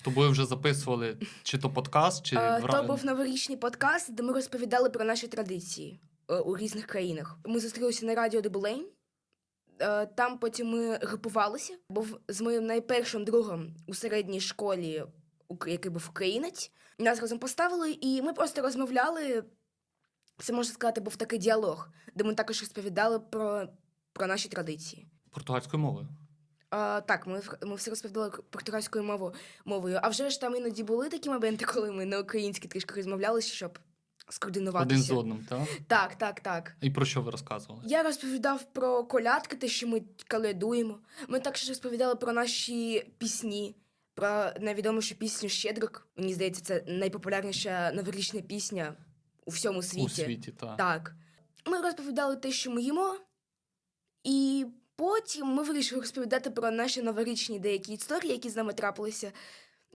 З тобою вже записували чи то подкаст, чи Е, в То був новорічний подкаст, де ми розповідали про наші традиції е, у різних країнах. Ми зустрілися на радіо Дебулейн. Е, Там потім ми групувалися. Був з моїм найпершим другом у середній школі, ук- який був українець. Нас разом поставили, і ми просто розмовляли. Це можна сказати, був такий діалог, де ми також розповідали про, про наші традиції. португальською мовою. А, так, ми, ми все розповідали португальською мовою, мовою. А вже ж там іноді були такі моменти, коли ми на українській трішки розмовлялися, щоб скоординуватися. Один з одним, так? Так, так, так. І про що ви розказували? Я розповідав про колядки, те, що ми колядуємо. Ми також розповідали про наші пісні, про найвідомішу пісню Щедрик. Мені здається, це найпопулярніша новорічна пісня у всьому світі. У світі, так. Так. Ми розповідали те, що ми їмо, і потім ми вирішили розповідати про наші новорічні деякі історії, які з нами трапилися.